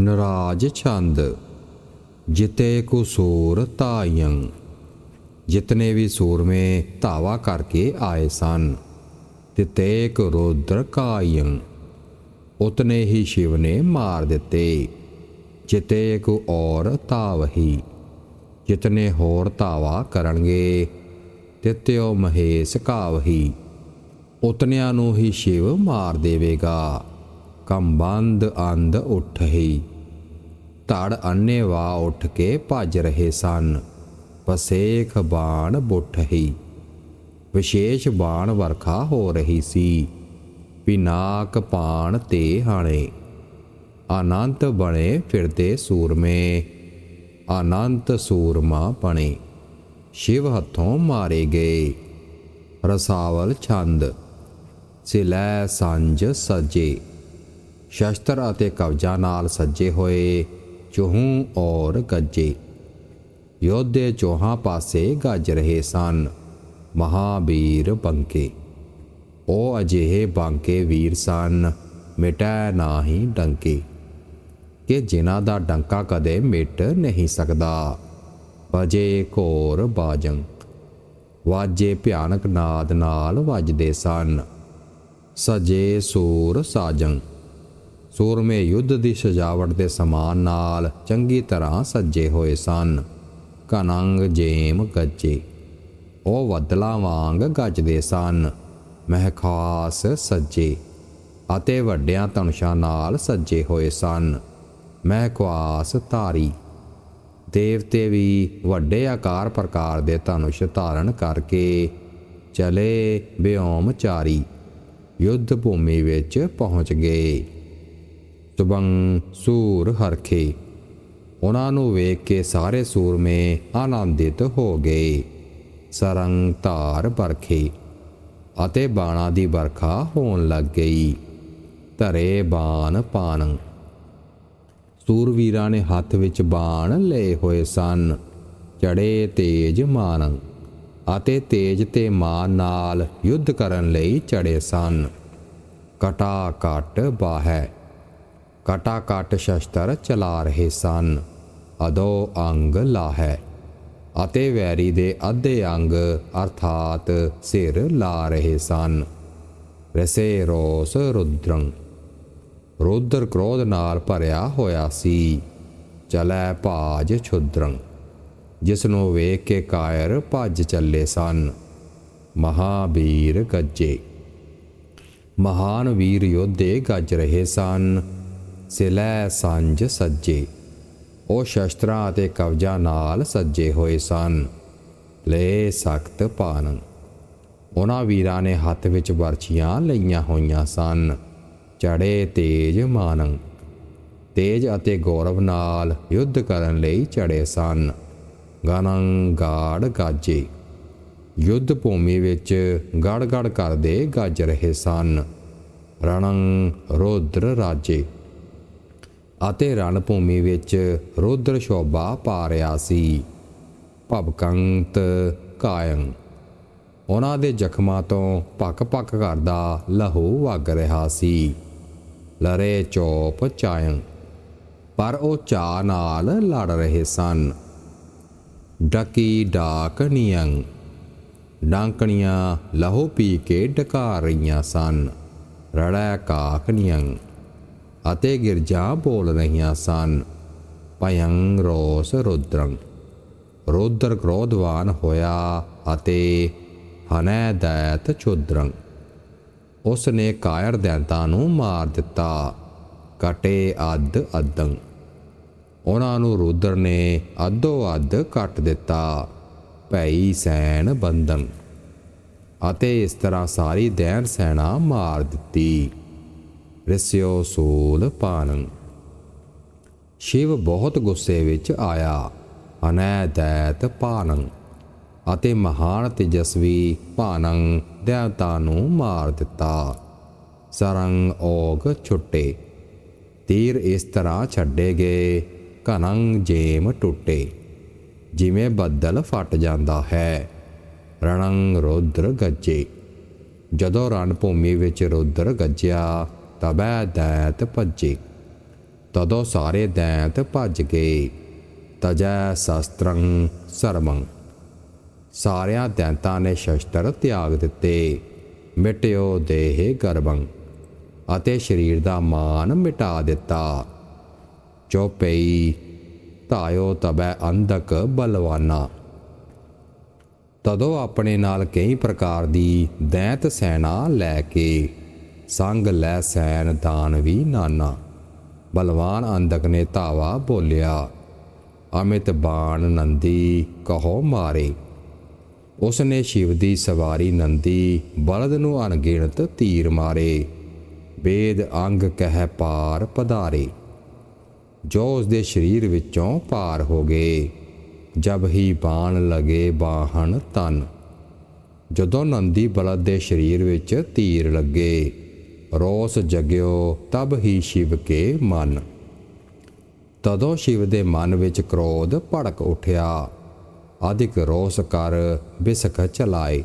ਨਰਾਜ ਛੰਦ, ਜਿਤੇ ਕੋ ਸੂਰ ਤਾਇੰ ਜਿਤਨੇ ਵੀ ਸੂਰਮੇ ਧਾਵਾ ਕਰਕੇ ਆਏ ਸਨ, ਤਿਤੇ ਕੋ ਰੁਦਰ ਕਾਇੰ ਉਤਨੇ ਹੀ ਸ਼ਿਵ ਨੇ ਮਾਰ ਦਿੱਤੇ, ਜਿਤੇ ਕੋ ਔਰ ਤਾਵਹੀ ਜਿਤਨੇ ਹੋਰ ਧਾਵਾ ਕਰਨਗੇ, ਤਿਤਿਓ ਮਹੇਸ਼ ਕਾਵਹੀ, ਉਤਨਿਆਂ ਨੂੰ ਹੀ ਸ਼ਿਵ ਮਾਰ ਦੇਵੇਗਾ। ਕੰਬੰਦ ਅੰਧ ਉੱਠਹੀ ਧੜ ਅੰਨੇਵਾ ਉੱਠ ਕੇ ਭੱਜ ਰਹੇ ਸਨ। ਪਸੇਖ ਬਾਣ ਬੁੱਠਹੀ ਵਿਸ਼ੇਸ਼ ਬਾਣ ਵਰਖਾ ਹੋ ਰਹੀ ਸੀ। ਪਿਨਾਕ ਪਾਣ ਤੇ ਹਾਣੇ। ਅਨੰਤ ਬਣੇ ਫਿਰਦੇ ਸੂਰਮੇ। ਅਨੰਤ ਸੂਰਮਾ ਬਣੇ। ਸ਼ਿਵ ਹੱਥੋਂ ਮਾਰੇ ਗਏ। ਰਸਾਵਲ ਛੰਦ। ਸਿਲੈ ਸੰਜ ਸਜੇ। ਸ਼ਸਤਰ ਅਤੇ ਕਵਜਾ ਨਾਲ ਸੱਜੇ ਹੋਏ, ਚੋਹੂ ਔਰ ਗੱਜੇ। ਯੋਧੇ ਚੋਹਾਂ ਪਾਸੇ ਗੱਜ ਰਹੇ ਸਨ, ਮਹਾਬੀਰ ਬੰਕੇ। ਉਹ ਅਜਿਹੇ ਬਾਂਕੇ ਵੀਰ ਸਨ, ਮਿਟੈ ਨਾਹੀ ਡੰਕੇ, ਕਿ ਜਿਨ੍ਹਾਂ ਦਾ ਡੰਕਾ ਕਦੇ ਮਿਟ ਨਹੀਂ ਸਕਦਾ। ਵਜੇ ਘੋਰ ਬਾਜੰ, ਵਾਜੇ ਭਿਆਨਕ ਨਾਦ ਨਾਲ ਵੱਜਦੇ ਸਨ। ਸਜੇ ਸੂਰ ਸਾਜੰ ਸੂਰਮੇ ਯੁੱਧ ਦੀ ਸਜਾਵਟ ਦੇ ਸਮਾਨ ਨਾਲ ਚੰਗੀ ਤਰ੍ਹਾਂ ਸੱਜੇ ਹੋਏ ਸਨ। ਕਨੰਗ ਜੇਮ ਗੱਜੇ ਉਹ ਵਦਲਾ ਵਾਂਗ ਗੱਜਦੇ ਸਨ। ਮਹਿਖਾਸ ਸੱਜੇ ਅਤੇ ਵੱਡਿਆਂ ਧਨੁਸ਼ਾਂ ਨਾਲ ਸੱਜੇ ਹੋਏ ਸਨ। ਮਹਿਖਵਾਸ ਧਾਰੀ, ਦੇਵਤੇ ਵੀ ਵੱਡੇ ਆਕਾਰ ਪ੍ਰਕਾਰ ਦੇ ਧਨੁਸ਼ ਧਾਰਨ ਕਰਕੇ ਚਲੇ ਬਿਓਮਚਾਰੀ ਯੁੱਧ ਭੂਮੀ ਵਿੱਚ ਪਹੁੰਚ ਗਏ। ਤੁਬੰ ਸੂਰ ਹਰਖੇ ਉਹਨਾਂ ਨੂੰ ਵੇਖ ਕੇ ਸਾਰੇ ਸੂਰਮੇ ਆਨੰਦਿਤ ਹੋ ਗਏ। ਸਰੰਗ ਧਾਰ ਬਰਖੇ ਅਤੇ ਬਾਣਾ ਦੀ ਵਰਖਾ ਹੋਣ ਲੱਗ ਗਈ। ਧਰੇ ਬਾਣ ਪਾਣ। ਸੂਰਵੀਰਾਂ ਨੇ ਹੱਥ ਵਿੱਚ ਬਾਣ ਲਏ ਹੋਏ ਸਨ। ਚੜੇ ਤੇਜ ਮਾਨ ਅਤੇ ਤੇਜ ਤੇ ਮਾਨ ਨਾਲ ਯੁੱਧ ਕਰਨ ਲਈ ਚੜੇ ਸਨ। ਕਟਾ ਕਟ ਬਾਹੈ। ਕਟਾ ਕਟ ਸ਼ਸਤਰ ਚਲਾ ਰਹੇ ਸਨ। ਅਦੋ ਅੰਗ ਲਾਹੈ ਅਤੇ ਵੈਰੀ ਦੇ ਅੱਧੇ ਅੰਗ ਅਰਥਾਤ ਸਿਰ ਲਾ ਰਹੇ ਸਨ। ਰਸੇ ਰੋਸ ਰੁਦਰੰ। ਰੁਦਰ ਕ੍ਰੋਧ ਨਾਲ ਭਰਿਆ ਹੋਇਆ ਸੀ। ਚਲੈ ਭਾਜ ਛੁਦਰੰ ਜਿਸ ਨੂੰ ਵੇਖ ਕੇ ਕਾਇਰ ਭੱਜ ਚੱਲੇ ਸਨ। ਮਹਾਬੀਰ ਗੱਜੇ। ਮਹਾਨ ਵੀਰ ਯੋਧੇ ਗੱਜ ਰਹੇ ਸਨ। ਸਿਲੈ ਸੰਜ ਸੱਜੇ। ਉਹ ਸ਼ਸਤਰਾਂ ਅਤੇ ਕਵਜਾਂ ਨਾਲ ਸੱਜੇ ਹੋਏ ਸਨ। ਲੈ ਸਖਤ ਪਾਨ ਉਹਨਾਂ ਵੀਰਾਂ ਨੇ ਹੱਥ ਵਿੱਚ ਵਰਛੀਆਂ ਲਈਆਂ ਹੋਈਆਂ ਸਨ। ਚੜੇ ਤੇਜ ਮਾਨੰ। ਤੇਜ ਅਤੇ ਗੌਰਵ ਨਾਲ ਯੁੱਧ ਕਰਨ ਲਈ ਚੜੇ ਸਨ। ਗਨੰ ਗਾੜ ਗਾਜੇ। ਯੁੱਧ ਭੂਮੀ ਵਿੱਚ ਗੜ ਗੜ ਕਰਦੇ ਗੱਜ ਰਹੇ ਸਨ। ਰਣੰ ਰੋਦਰ ਰਾਜੇ। ਅਤੇ ਰਣ ਭੂਮੀ ਵਿੱਚ ਰੋਦਰ ਸ਼ੋਭਾ ਪਾ ਰਿਹਾ ਸੀ। ਭਵਕੰਤ ਕਾਇੰ ਉਹਨਾਂ ਦੇ ਜ਼ਖਮਾਂ ਤੋਂ ਪੱਕ ਪੱਕ ਕਰਦਾ ਲਹੂ ਵਗ ਰਿਹਾ ਸੀ। ਲਰੇ ਚੋਪ ਚਾਇੰ ਪਰ ਉਹ ਚਾ ਨਾਲ ਲੜ ਰਹੇ ਸਨ। ਡਕੀ ਡਾਕ ਨਿਯੰ। ਡਾਂਕਣੀਆਂ ਲਹੂ ਪੀ ਕੇ ਡਕਾ ਰਹੀਆਂ ਸਨ। ਰੜੈ ਕਾਕ ਨਿਯੰ। ਅਤੇ ਗਿਰਜਾ ਬੋਲ ਰਹੀਆਂ ਸਨ ਭਯੰ ਰੋਸ ਰੁਦਰੰ। ਰੁਦਰ ਕ੍ਰੋਧਵਾਨ ਹੋਇਆ ਅਤੇ ਹਨੈ ਦੈਤ ਚੁਦਰੰ ਉਸ ਨੇ ਕਾਇਰ ਦੈਂਤਾਂ ਨੂੰ ਮਾਰ ਦਿੱਤਾ, ਕਟੇ ਅੱਧ ਅਦੰ ਉਹਨਾਂ ਨੂੰ ਰੁਦਰ ਨੇ ਅੱਧੋ ਅੱਧ ਕੱਟ ਦਿੱਤਾ, ਭਈ ਸੈਨ ਬੰਦਨ ਅਤੇ ਇਸ ਤਰ੍ਹਾਂ ਸਾਰੀ ਦੈਨ ਸੈਨਾ ਮਾਰ ਦਿੱਤੀ। ਰਿਸਿਓ ਸੂਲ ਪਾਨੰ ਸ਼ਿਵ ਬਹੁਤ ਗੁੱਸੇ ਵਿੱਚ ਆਇਆ ਅਨੈਦੈਤ ਪਾਨੰ ਅਤੇ ਮਹਾਨ ਤੇਜਸਵੀ ਭਾਨੰ ਦੇਵਤਾ ਨੂੰ ਮਾਰ ਦਿੱਤਾ। ਸਰੰਗ ਓਗ ਛੁੱਟੇ, ਤੀਰ ਇਸ ਤਰ੍ਹਾਂ ਛੱਡੇ ਗਏ ਕਨੰਗ ਜੇਮ ਟੁੱਟੇ। ਜਿਵੇਂ ਬੱਦਲ ਫਟ ਜਾਂਦਾ ਹੈ, ਰਣੰ ਰੁਦਰ ਗੱਜੇ। ਜਦੋਂ ਰਣ ਭੂਮੀ ਵਿੱਚ ਰੁਦਰ ਗੱਜਿਆ ਤਬੈ ਦੈਂਤ ਭੱਜੇ। ਤਦੋਂ ਸਾਰੇ ਦੈਂਤ ਭੱਜ ਗਏ। ਤਜੈ ਸ਼ਸਤਰੰ ਸਰਮੰ ਸਾਰਿਆਂ ਦੈਂਤਾਂ ਨੇ ਸ਼ਸਤਰ ਤਿਆਗ ਦਿੱਤੇ। ਮਿਟਿਓ ਦੇਹ ਗਰਭੰ ਅਤੇ ਸਰੀਰ ਦਾ ਮਾਨ ਮਿਟਾ ਦਿੱਤਾ। ਚੋਪਈ ਧਾਇਓ ਤਬੈ ਅੰਧਕ ਬਲਵਾਨਾ। ਤਦੋਂ ਆਪਣੇ ਨਾਲ ਕਈ ਪ੍ਰਕਾਰ ਦੀ ਦੈਂਤ ਸੈਨਾ ਲੈ ਕੇ ਸੰਗ ਲੈ ਸੈਨ ਦਾਨ ਵੀ ਨਾਨਾ। ਬਲਵਾਨ ਅੰਧਕ ਨੇ ਧਾਵਾ ਬੋਲਿਆ, ਅਮਿਤ ਬਾਣ ਨੰਦੀ ਕਹੋ ਮਾਰੇ। ਉਸ ਨੇ ਸ਼ਿਵ ਦੀ ਸਵਾਰੀ ਨੰਦੀ, ਬਲਦ ਨੂੰ ਅਣਗਿਣਤ ਤੀਰ ਮਾਰੇ। ਵੇਦ ਅੰਗ ਕਹਿ ਪਾਰ ਪਧਾਰੇ। ਜੋ ਉਸ ਦੇ ਸਰੀਰ ਵਿੱਚੋਂ ਪਾਰ ਹੋ ਗਏ, ਜਬ ਹੀ ਬਾਣ ਲਗੇ ਬਾਹਣ ਤਨ। ਜਦੋਂ ਨੰਦੀ ਬਲਦ ਦੇ ਸਰੀਰ ਵਿੱਚ ਤੀਰ ਲੱਗੇ ਰੋਸ ਜਗਿਓ, ਤਬ ਹੀ ਸ਼ਿਵ ਕੇ ਮਨ। ਤਦੋਂ ਸ਼ਿਵ ਦੇ ਮਨ ਵਿੱਚ ਕ੍ਰੋਧ ਭੜਕ ਉਠਿਆ। ਅਧਿਕ ਰੋਸ ਕਰ ਬਿਸਖ ਚਲਾਏ।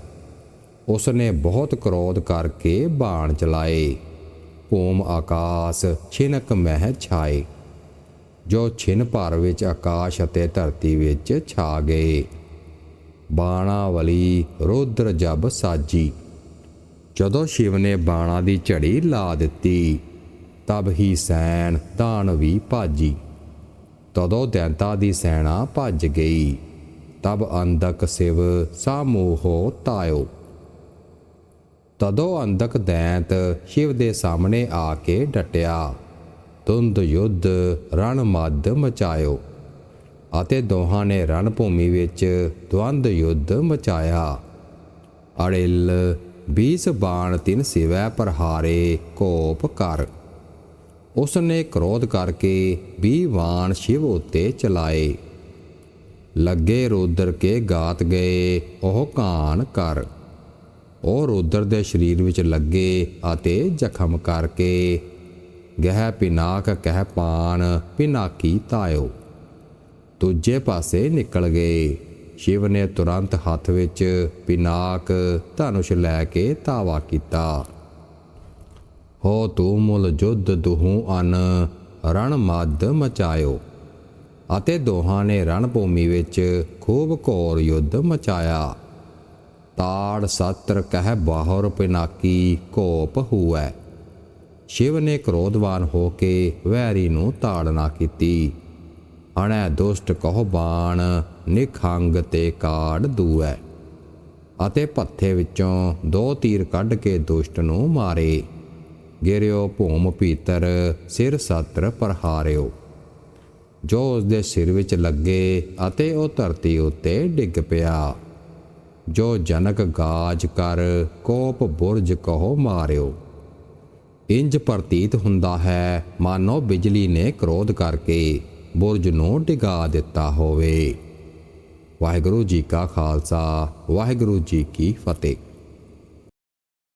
ਉਸ ਨੇ ਬਹੁਤ ਕ੍ਰੋਧ ਕਰਕੇ ਬਾਣ ਚਲਾਏ। ਭੂਮ ਆਕਾਸ਼ ਛਿਨਕ ਮਹਿ ਛਾਏ। ਜੋ ਛਿਨ ਭਰ ਵਿੱਚ ਆਕਾਸ਼ ਅਤੇ ਧਰਤੀ ਵਿੱਚ ਛਾ ਗਏ। ਬਾਣਾਵਲੀ ਰੁਦਰ ਜਬ ਸਾਜੀ। ਜਦੋਂ ਸ਼ਿਵ ਨੇ ਬਾਣਾ ਦੀ ਝੜੀ ਲਾ ਦਿੱਤੀ, ਤਬ ਹੀ ਸੈਨ ਦਾਨ ਵੀ ਭਾਜੀ। ਤਦੋਂ ਦੈਂਤਾ ਦੀ ਸੈਨਾ ਭੱਜ ਗਈ, ਤਬ ਅੰਧਕ ਸਿਵ ਸਾਮੂਹੋ ਤਾਇਓ। ਤਦੋਂ ਅੰਧਕ ਦੈਂਤ ਸ਼ਿਵ ਦੇ ਸਾਹਮਣੇ ਆ ਕੇ ਡਟਿਆ ਤੁੰਦ ਯੁੱਧ ਰਣ ਮੱਧ ਮਚਾਇਓ, ਅਤੇ ਦੋਹਾਂ ਨੇ ਰਣ ਭੂਮੀ ਵਿੱਚ ਦਵੰਦ ਯੁੱਧ ਮਚਾਇਆ। ਅੜਿਲ 20 ਬਾਣ ਤਿਨ ਸਿਵੈ ਪ੍ਰਹਾਰੇ ਕੋਪ ਕਰ। ਉਸ ਨੇ ਕ੍ਰੋਧ ਕਰਕੇ 20 ਬਾਣ ਸ਼ਿਵ ਉੱਤੇ ਚਲਾਏ। ਲੱਗੇ ਰੁਦਰ ਕੇ ਗਾਤ ਗਏ, ਉਹ ਕਾਨ ਕਰ। ਉਹ ਰੁਦਰ ਦੇ ਸਰੀਰ ਵਿੱਚ ਲੱਗੇ ਅਤੇ ਜ਼ਖਮ ਕਰਕੇ ਗਹਿ ਪਿਨਾਕ ਕਹਿ ਪਾਨ ਪਿਨਾਕੀ ਤਾਇਓ। ਦੂਜੇ ਪਾਸੇ ਨਿਕਲ ਗਏ। ਸ਼ਿਵ ਨੇ ਤੁਰੰਤ ਹੱਥ ਵਿੱਚ ਪਿਨਾਕ ਧਨੁਸ਼ ਲੈ ਕੇ ਤਾਵਾ ਕੀਤਾ। ਹੋ ਤੂੰ ਮੁਲ ਜੁੱਧ ਦੁਹੂ ਅਨ ਰਣ ਮੱਧ ਮਚਾਇਓ। ਅਤੇ ਦੋਹਾਂ ਨੇ ਰਣ ਭੂਮੀ ਵਿੱਚ ਖੂਬ ਘੋਰ ਯੁੱਧ ਮਚਾਇਆ। ਤਾੜ ਸਤਰ ਕਹਿ ਬਾਹਰ ਪਿਨਾਕੀ ਕੋਪ ਹੂਐ। ਸ਼ਿਵ ਨੇ ਕ੍ਰੋਧਵਾਨ ਹੋ ਕੇ ਵੈਰੀ ਨੂੰ ਤਾੜਨਾ ਕੀਤੀ। ਅਣੈ ਦੁਸ਼ਟ ਕਹੋ ਬਾਣ ਨਿਖੰਗ ਤੇ ਕਾੜ ਦੂਐ। ਅਤੇ ਪੱਥੇ ਵਿੱਚੋਂ ਦੋ ਤੀਰ ਕੱਢ ਕੇ ਦੁਸ਼ਟ ਨੂੰ ਮਾਰੇ। ਗਿਰਿਓ ਭੂਮ ਭੀਤਰ, ਸਿਰ ਸਤਰ ਪ੍ਰਹਾਰਿਓ। ਜੋ ਉਸ ਦੇ ਸਿਰ ਵਿੱਚ ਲੱਗੇ ਅਤੇ ਉਹ ਧਰਤੀ ਉੱਤੇ ਡਿੱਗ ਪਿਆ। ਜੋ ਜਨਕ ਗਾਜ ਕਰ, ਕੋਪ ਬੁਰਜ ਕਹੋ ਮਾਰਿਓ। ਇੰਜ ਪ੍ਰਤੀਤ ਹੁੰਦਾ ਹੈ, ਮਾਨੋ ਬਿਜਲੀ ਨੇ ਕ੍ਰੋਧ ਕਰਕੇ। ਬੁਰਜ ਨੂੰ ਡਿਗਾ ਦਿੱਤਾ ਹੋਵੇ। ਵਾਹਿਗੁਰੂ ਜੀ ਕਾ ਖਾਲਸਾ ਵਾਹਿਗੁਰੂ ਜੀ ਕੀ ਫਤਿਹ।